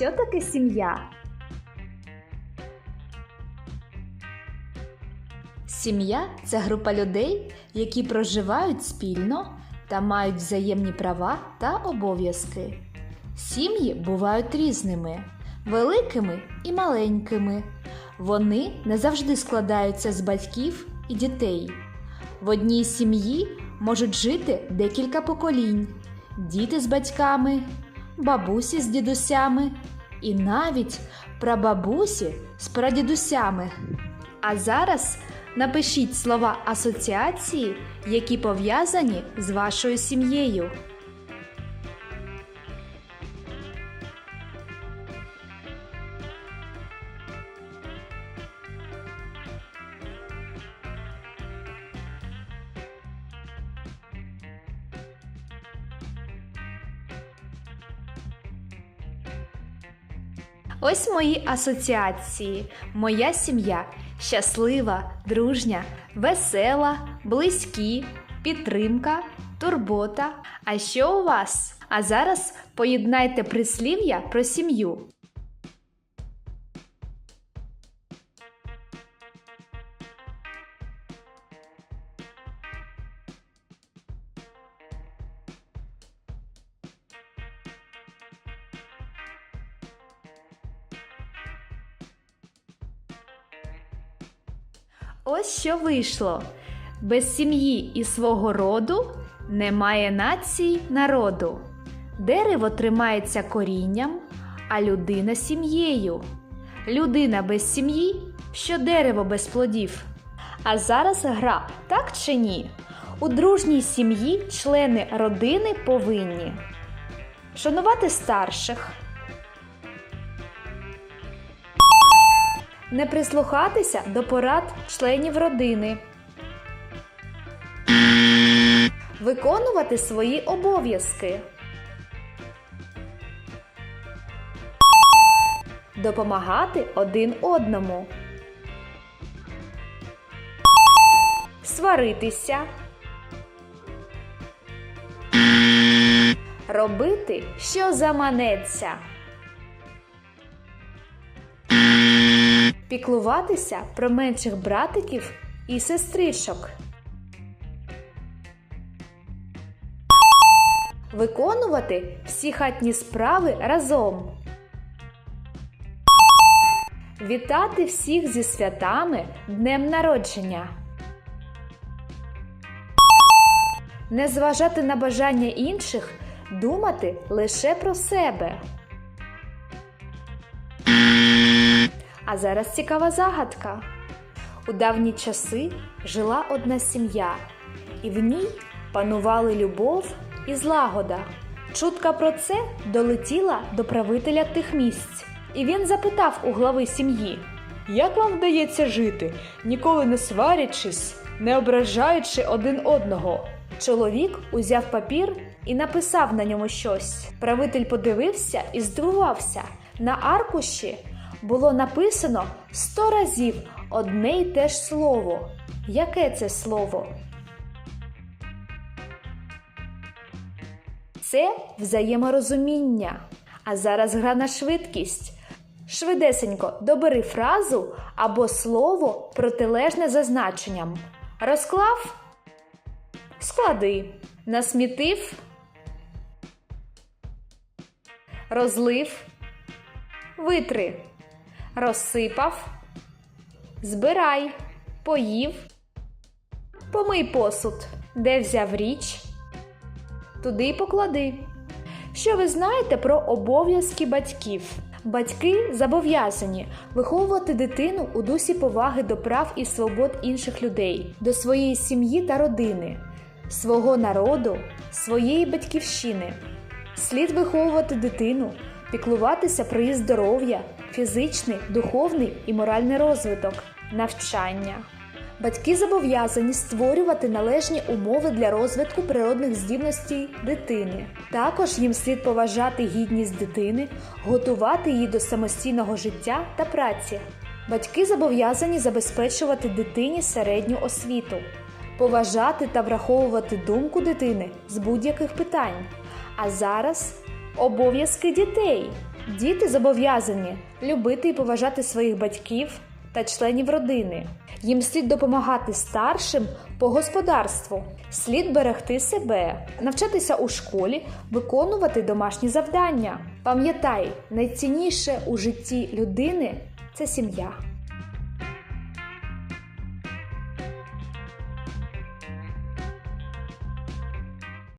що таке сім'я? Сім'я це група людей, які проживають спільно та мають взаємні права та обов'язки. Сім'ї бувають різними, великими і маленькими. Вони не завжди складаються з батьків і дітей. В одній сім'ї можуть жити декілька поколінь: діти з батьками, бабусі з дідусями і навіть прабабусі з прадідусями. А зараз напишіть слова асоціації, які пов'язані з вашою сім'єю. Ось мої асоціації. Моя сім'я щаслива, дружня, весела, близькі, підтримка, турбота. А що у вас? А зараз поєднайте прислів'я про сім'ю. Ось що вийшло. Без сім'ї і свого роду немає нації народу. Дерево тримається корінням, а людина сім'єю. Людина без сім'ї, що дерево без плодів. А зараз гра, так чи ні? У дружній сім'ї члени родини повинні шанувати старших, не прислухатися до порад членів родини, виконувати свої обов'язки, допомагати один одному, сваритися, робити, що заманеться. Піклуватися про менших братиків і сестричок, виконувати всі хатні справи разом, вітати всіх зі святами днем народження, не зважати на бажання інших, думати лише про себе. А зараз цікава загадка. У давні часи жила одна сім'я, і в ній панували любов і злагода. Чутка про це долетіла до правителя тих місць, і він запитав у глави сім'ї: Як вам вдається жити, ніколи не сварячись, не ображаючи один одного? Чоловік узяв папір і написав на ньому щось. Правитель подивився і здивувався. На аркуші було написано сто разів одне й те ж слово. Яке це слово? Це взаєморозуміння. А зараз гра на швидкість. Швидесенько добери фразу або слово протилежне за значенням. Розклав? Склади. Насмітив. Розлив. Витри. Розсипав. Збирай. Поїв. Помий посуд. Де взяв річ? Туди й поклади. Що ви знаєте про обов'язки батьків? Батьки зобов'язані виховувати дитину у дусі поваги до прав і свобод інших людей, до своєї сім'ї та родини, свого народу, своєї батьківщини. Слід виховувати дитину, піклуватися про її здоров'я, фізичний, духовний і моральний розвиток, навчання. Батьки зобов'язані створювати належні умови для розвитку природних здібностей дитини. Також їм слід поважати гідність дитини, готувати її до самостійного життя та праці. Батьки зобов'язані забезпечувати дитині середню освіту, поважати та враховувати думку дитини з будь-яких питань. А зараз обов'язки дітей. Діти зобов'язані любити і поважати своїх батьків та членів родини. Їм слід допомагати старшим по господарству, слід берегти себе, навчатися у школі, виконувати домашні завдання. Пам'ятай, найцінніше у житті людини це сім'я.